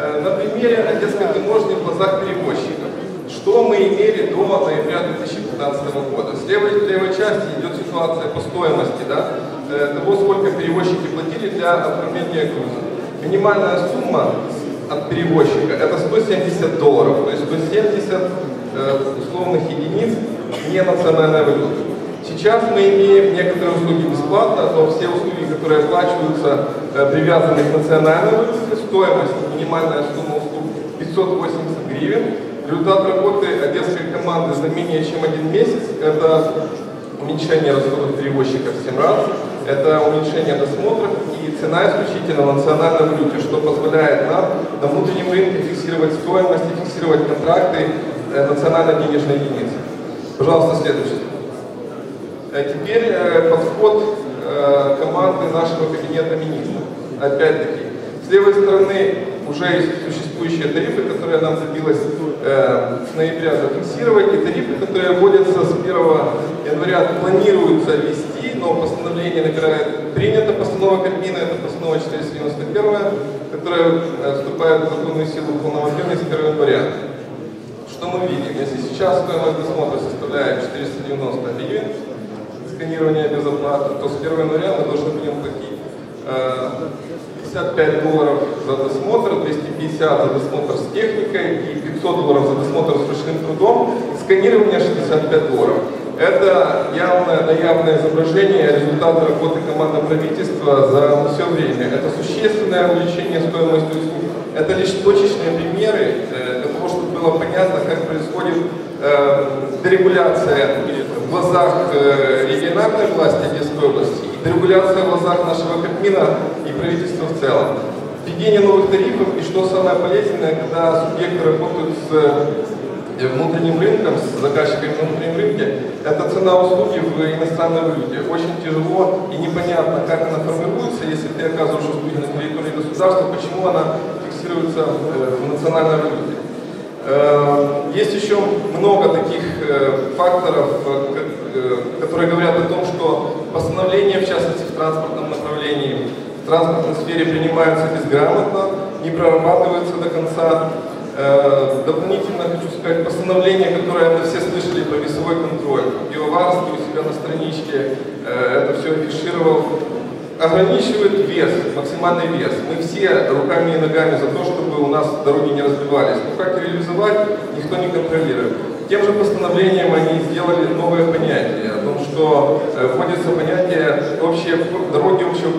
Э, На примере Одесской таможни в глазах перевозчиков. Что мы имели до ноября 2015 года? С левой, левой части идет ситуация по стоимости да, э, того, сколько перевозчики платили для отправления груза. Минимальная сумма от перевозчика это 170 долларов, то есть 170 э, условных единиц не национальной валюты. Сейчас мы имеем некоторые бесплатно, но все услуги, которые оплачиваются, э, привязаны к национальной валюте, стоимость, минимальная сумма услуг 580 гривен. Результат работы одесской команды за менее чем один месяц – это уменьшение расходов перевозчиков в 7 раз, это уменьшение досмотров и цена исключительно в национальной валюте, что позволяет нам на внутреннем рынке фиксировать стоимость и фиксировать контракты э, национальной денежной единицы. Пожалуйста, следующий. Э, Теперь э, подход э, команды нашего кабинета министров. Опять-таки, с левой стороны уже есть существующие тарифы, которые нам добилось э, с ноября зафиксировать, и тарифы, которые вводятся с 1 января, планируются ввести, но постановление набирает, принято постанова Кабмина, это постанова 491, которая вступает в законную силу полномочиями с 1 января. Что мы видим? Если сейчас стоимость досмотра составляет 490 гривен, сканирование оплаты, то с 1 января мы должны будем платить э, 55 долларов за досмотр, 250 за досмотр с техникой и 500 долларов за досмотр с ручным трудом, сканирование 65 долларов. Это явное, наявное изображение результата работы команды правительства за все время. Это существенное увеличение стоимости услуг. Это лишь точечные примеры э, для того, чтобы было понятно, как происходит э, дерегуляция в глазах э, региональной власти Одесской области и дерегуляция в глазах нашего Кабмина и правительства в целом. Введение новых тарифов и что самое полезное, когда субъекты работают с э, внутренним рынком, с заказчиками на внутреннем рынке, это цена услуги в иностранной валюте. Очень тяжело и непонятно, как она формируется, если ты оказываешь услуги на территории государства, почему она фиксируется э, в национальной валюте. Э, Есть еще много таких э, факторов, э, которые говорят о том, что постановления, в частности в транспортном направлении, в транспортной сфере принимаются безграмотно, не прорабатываются до конца. Дополнительно хочу сказать, постановление, которое мы все слышали про весовой контроль. Пивоварский у себя на страничке это все афишировал ограничивает вес, максимальный вес. Мы все руками и ногами за то, чтобы у нас дороги не разбивались. Но как реализовать, никто не контролирует. Тем же постановлением они сделали новое понятие, о том, что э, вводится понятие общие, дороги общего пользования